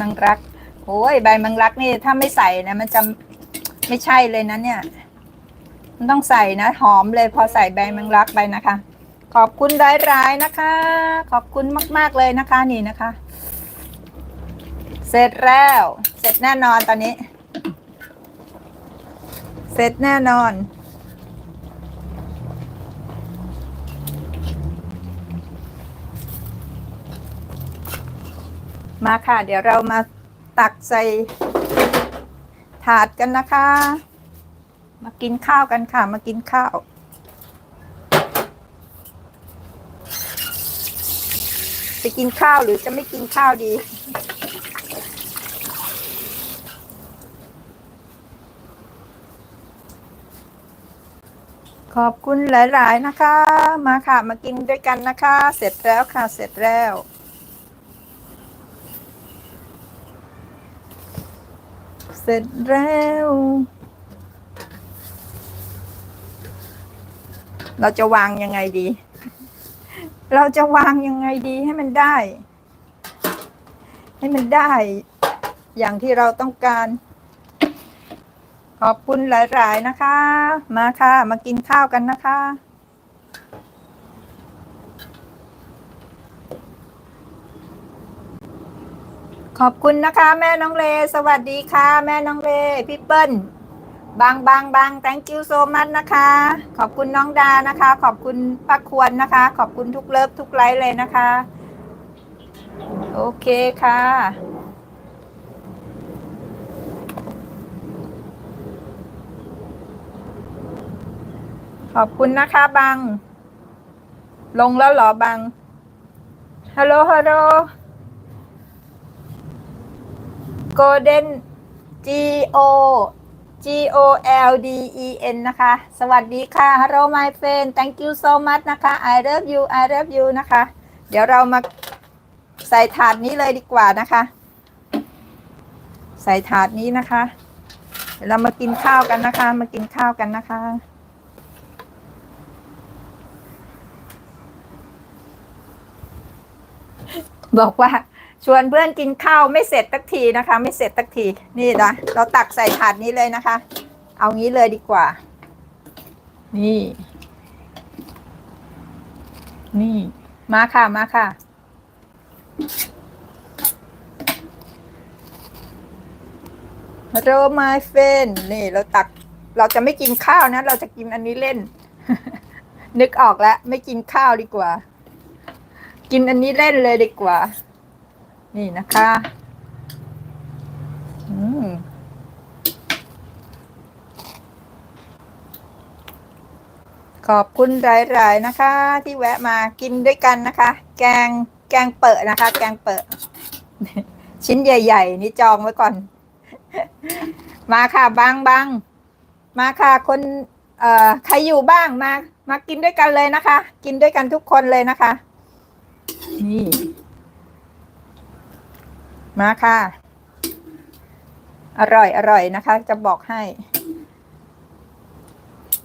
มังรัก โอ้ยใบมังรักนี่ถ้าไม่ใส่นะ มันจะไม่ใช่เลยนะเนี่ย มันต้องใส่นะ หอมเลยพอใส่ใบมังรักไปนะคะ ขอบคุณร้ายๆนะคะ ขอบคุณมาก ๆเลยนะคะนี่นะคะ เสร็จแล้ว เสร็จแน่นอนตอนนี้ เสร็จแน่นอน มาค่ะ เดี๋ยวเรามาตักใส่ถาดกันนะคะ มากินข้าวกันค่ะ มากินข้าวไปกินข้าวหรือจะไม่กินข้าวดี ขอบคุณหลาย ๆ นะคะ มาค่ะ มากินด้วยกันนะคะ เสร็จแล้วค่ะ เสร็จแล้ว เสร็จแล้ว เราจะวางยังไงดี เราจะวางยังไงดีให้มันได้ ให้มันได้ อย่างที่เราต้องการ ขอบคุณหลาย ๆ นะคะ มาค่ะ มากินข้าวกันนะคะ ขอบคุณนะคะ แม่น้องเล สวัสดีค่ะ แม่น้องเลพี่เปิ้ลบางบางบาง thank you so much นะคะ ขอบคุณน้องดานะคะ ขอบคุณป้าควรนะคะ ขอบคุณทุกเลิฟทุกไลฟ์เลยนะคะ โอเคค่ะ ขอบคุณนะคะบัง ลงแล้วเหรอบัง ฮัลโหลฮัลโหล Golden G O G O L D E N นะคะ สวัสดีค่ะ Hello my friend thank you so much นะคะ I love you I love you นะคะ เดี๋ยวเรามาใส่ถาดนี้เลยดีกว่านะคะ ใส่ถาดนี้นะคะเดี๋ยวเรามากินข้าวกันนะคะ มากินข้าวกันนะคะ บอกว่า ชวนเพื่อนกินข้าวไม่เสร็จสักทีนะคะ ไม่เสร็จสักทีนี่นะเราตักใส่ถาดนี้เลยนะคะ เอางี้เลยดีกว่า นี่ นี่ มาค่ะมาค่ะโหล my friend นี่ เราตักเราจะไม่กินข้าวนะ เราจะกินอันนี้เล่น นึกออกแล้ว ไม่กินข้าวดีกว่า กินอันนี้เล่นเลยดีกว่า นี่นะคะอืมขอบคุณหลายๆนะคะ ที่แวะมากินด้วยกันนะคะ แกงแกงเปิดนะคะ แกงเปิดชิ้นใหญ่ ๆ นี่จองไว้ก่อน มาค่ะบางบางมาค่ะคนเอ่อใครอยู่บ้างมา มากินด้วยกันเลยนะคะ กินด้วยกันทุกคนเลยนะคะ นี่ มาค่ะ อร่อยอร่อยนะคะ จะบอกให้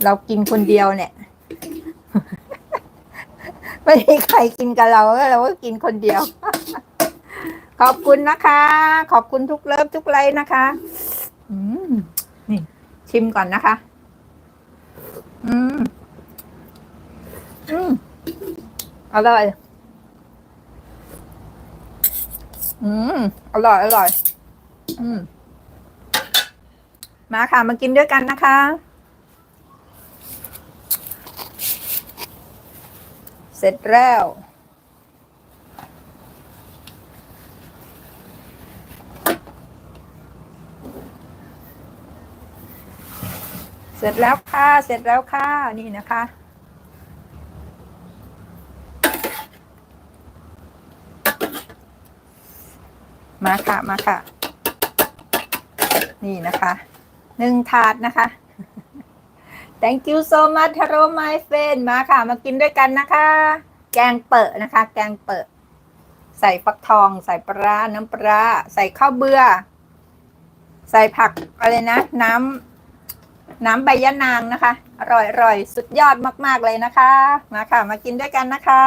เรากินคนเดียวเนี่ย ไม่มีใครกินกับเราเราก็กินคนเดียว ขอบคุณนะคะ ขอบคุณทุกเลิฟทุกไลค์นะคะอืมนี่ ชิมก่อนนะคะ อืม อืมอร่อย อืม อร่อย อร่อย อืม มาค่ะ มากินด้วยกันนะคะ เสร็จแล้ว เสร็จแล้วค่ะ เสร็จแล้วค่ะ นี่นะคะ มาค่ะมาค่ะ นี่นะคะหนึ่งถาดนะคะ thank you so much hello my friend มาค่ะ มากินด้วยกันนะคะ แกงเปิดนะคะ แกงเปิด ใส่ฟักทอง ใส่ปลา น้ำปลาร้าใส่ข้าวเบื่อ ใส่ผักอะไรนะ น้ำน้ำใบยะนางนะคะ อร่อยอร่อยสุดยอดมาก ๆ เลยนะคะ มาค่ะ มากินด้วยกันนะคะ